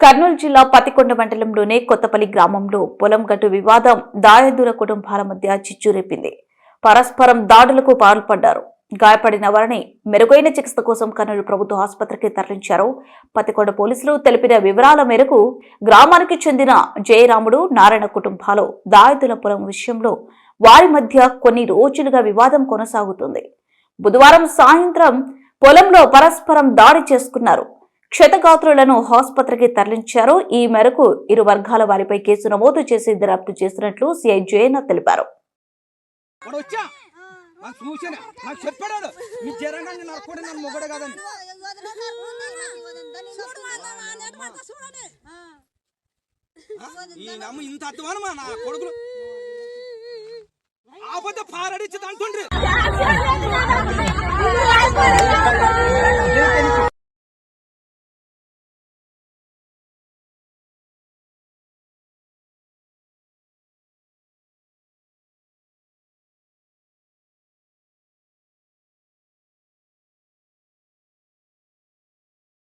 కర్నూలు జిల్లా పతికొండ మండలంలోనే కొత్తపల్లి గ్రామంలో పొలం గట్టు వివాదం దాయదుల కుటుంబాల మధ్య చిచ్చురేపింది పరస్పరం దాడులకు పాల్పడ్డారు. గాయపడిన వారిని మెరుగైన చికిత్స కోసం కర్నూలు ప్రభుత్వ ఆసుపత్రికి తరలించారు. పతికొండ పోలీసులు తెలిపిన వివరాల మేరకు గ్రామానికి చెందిన జయరాముడు నారాయణ కుటుంబాలు దాయదుల పొలం విషయంలో వారి మధ్య కొన్ని రోజులుగా వివాదం కొనసాగుతుంది. బుధవారం సాయంత్రం పొలంలో పరస్పరం దాడి చేసుకున్నారు. క్షతగాత్రులను ఆసుపత్రికి తరలించారు. ఈ మేరకు ఇరు వర్గాల వారిపై కేసు నమోదు చేసి దర్యాప్తు చేసినట్లు సిఐ జయన్న తెలిపారు. ఇంత అర్థమానమా నా కొడుకులు? ఆపద పారడిచ్చి అంటుండ్రి